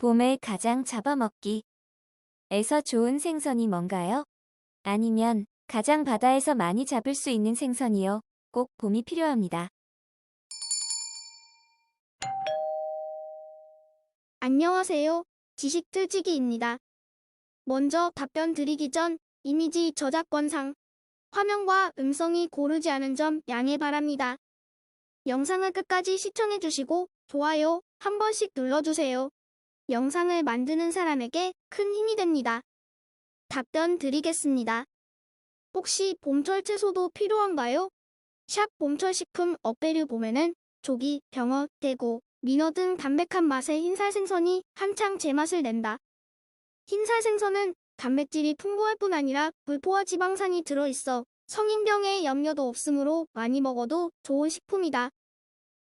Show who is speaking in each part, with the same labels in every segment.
Speaker 1: 봄에 가장 잡아먹기. 에서 좋은 생선이 뭔가요? 아니면 가장 바다에서 많이 잡을 수 있는 생선이요. 꼭 봄이 필요합니다.
Speaker 2: 안녕하세요. 지식 틀치기입니다. 먼저 답변 드리기 전 이미지 저작권상 화면과 음성이 고르지 않은 점 양해 바랍니다. 영상을 끝까지 시청해 주시고 좋아요 한 번씩 눌러주세요. 영상을 만드는 사람에게 큰 힘이 됩니다. 답변 드리겠습니다. 혹시 봄철 채소도 필요한가요? 샵 봄철 식품 업배류 봄에는 조기, 병어, 대구, 민어 등 담백한 맛의 흰살 생선이 한창 제맛을 낸다. 흰살 생선은 단백질이 풍부할 뿐 아니라 불포화 지방산이 들어있어 성인병에 염려도 없으므로 많이 먹어도 좋은 식품이다.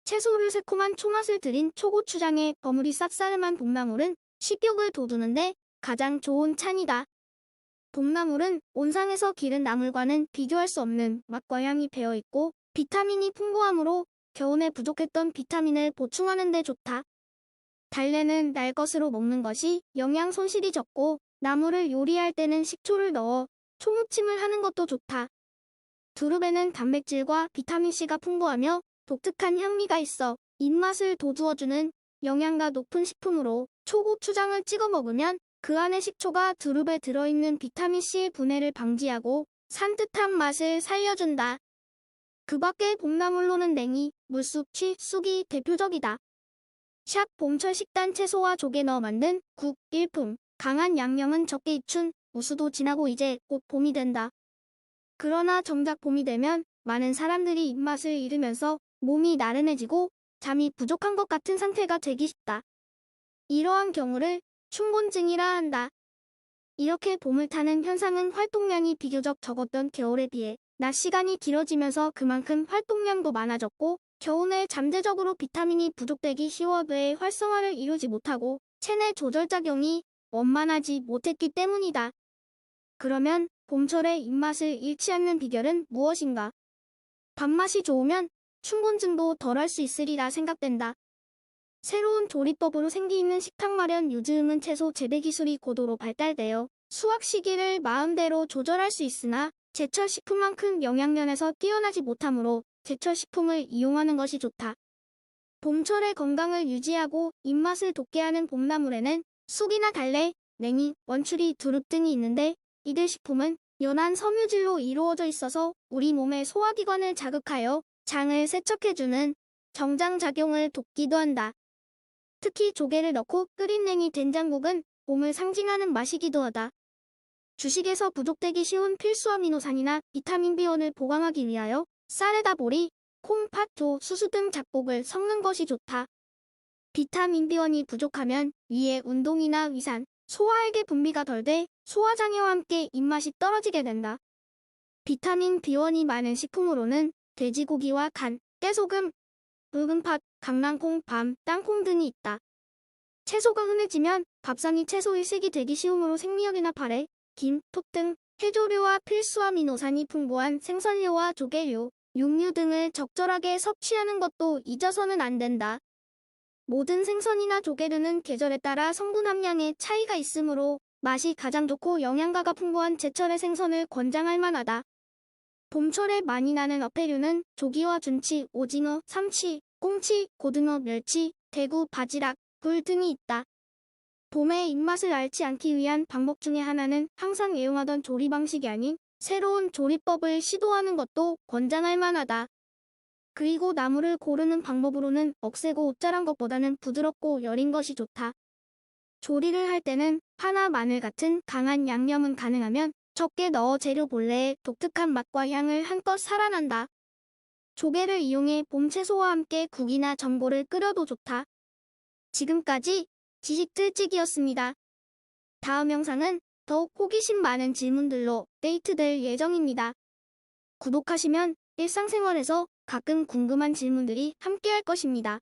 Speaker 2: 채소를 새콤한 초맛을 들인 초고추장에 버무리 쌉싸름한 봄나물은 식욕을 돋우는데 가장 좋은 찬이다. 봄나물은 온상에서 기른 나물과는 비교할 수 없는 맛과 향이 배어있고 비타민이 풍부하므로 겨울에 부족했던 비타민을 보충하는 데 좋다. 달래는 날 것으로 먹는 것이 영양 손실이 적고 나물을 요리할 때는 식초를 넣어 초무침을 하는 것도 좋다. 두릅에는 단백질과 비타민C가 풍부하며 독특한 향미가 있어 입맛을 돋우어주는 영양가 높은 식품으로 초고추장을 찍어 먹으면 그 안에 식초가 두릅에 들어있는 비타민C의 분해를 방지하고 산뜻한 맛을 살려준다. 그 밖에 봄나물로는 냉이, 물쑥, 취, 쑥이 대표적이다. 샵 봄철 식단 채소와 조개 넣어 만든 국, 일품, 강한 양념은 적게 입춘, 우수도 지나고 이제 곧 봄이 된다. 그러나 정작 봄이 되면 많은 사람들이 입맛을 잃으면서 몸이 나른해지고 잠이 부족한 것 같은 상태가 되기 쉽다. 이러한 경우를 춘곤증이라 한다. 이렇게 봄을 타는 현상은 활동량이 비교적 적었던 겨울에 비해 낮 시간이 길어지면서 그만큼 활동량도 많아졌고 겨우내 잠재적으로 비타민이 부족되기 쉬워 뇌의 활성화를 이루지 못하고 체내 조절작용이 원만하지 못했기 때문이다. 그러면 봄철의 입맛을 잃지 않는 비결은 무엇인가? 밥맛이 좋으면 충곤증도 덜할 수 있으리라 생각된다. 새로운 조리법으로 생기는 식탁 마련 요즘은 채소 재배 기술이 고도로 발달되어 수확 시기를 마음대로 조절할 수 있으나 제철 식품만큼 영양면에서 뛰어나지 못하므로 제철 식품을 이용하는 것이 좋다. 봄철의 건강을 유지하고 입맛을 돋게 하는 봄나물에는 쑥이나 달래, 냉이, 원추리, 두릅 등이 있는데 이들 식품은 연한 섬유질로 이루어져 있어서 우리 몸의 소화기관을 자극하여 장을 세척해주는 정장작용을 돕기도 한다. 특히 조개를 넣고 끓인 냉이 된장국은 봄을 상징하는 맛이기도 하다. 주식에서 부족되기 쉬운 필수 아미노산이나 비타민 B1을 보강하기 위하여 쌀에다 보리, 콩, 팥, 조, 수수 등 잡곡을 섞는 것이 좋다. 비타민 B1이 부족하면 위에 운동이나 위산, 소화액의 분비가 덜 돼 소화장애와 함께 입맛이 떨어지게 된다. 비타민 B1이 많은 식품으로는 돼지고기와 간, 깨소금, 붉은팥, 강낭콩, 밤, 땅콩 등이 있다. 채소가 흔해지면 밥상이 채소 일식이 되기 쉬우므로 생미역이나 발에 김, 톡등 해조류와 필수 아미노산이 풍부한 생선류와 조개류, 육류 등을 적절하게 섭취하는 것도 잊어서는 안 된다. 모든 생선이나 조개류는 계절에 따라 성분 함량에 차이가 있으므로 맛이 가장 좋고 영양가가 풍부한 제철의 생선을 권장할 만하다. 봄철에 많이 나는 어패류는 조기와 준치, 오징어, 삼치, 꽁치, 고등어, 멸치, 대구, 바지락, 굴 등이 있다. 봄의 입맛을 앓지 않기 위한 방법 중에 하나는 항상 애용하던 조리 방식이 아닌 새로운 조리법을 시도하는 것도 권장할 만하다. 그리고 나물을 고르는 방법으로는 억세고 옷자란 것보다는 부드럽고 여린 것이 좋다. 조리를 할 때는 파나 마늘 같은 강한 양념은 가능하면 적게 넣어 재료 본래의 독특한 맛과 향을 한껏 살아난다. 조개를 이용해 봄 채소와 함께 국이나 전골을 끓여도 좋다. 지금까지 지식 틀찍이었습니다. 다음 영상은 더욱 호기심 많은 질문들로 데이트될 예정입니다. 구독하시면 일상생활에서 가끔 궁금한 질문들이 함께할 것입니다.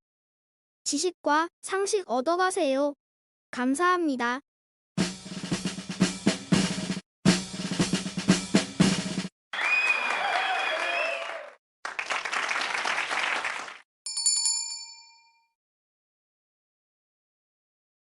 Speaker 2: 지식과 상식 얻어가세요. 감사합니다.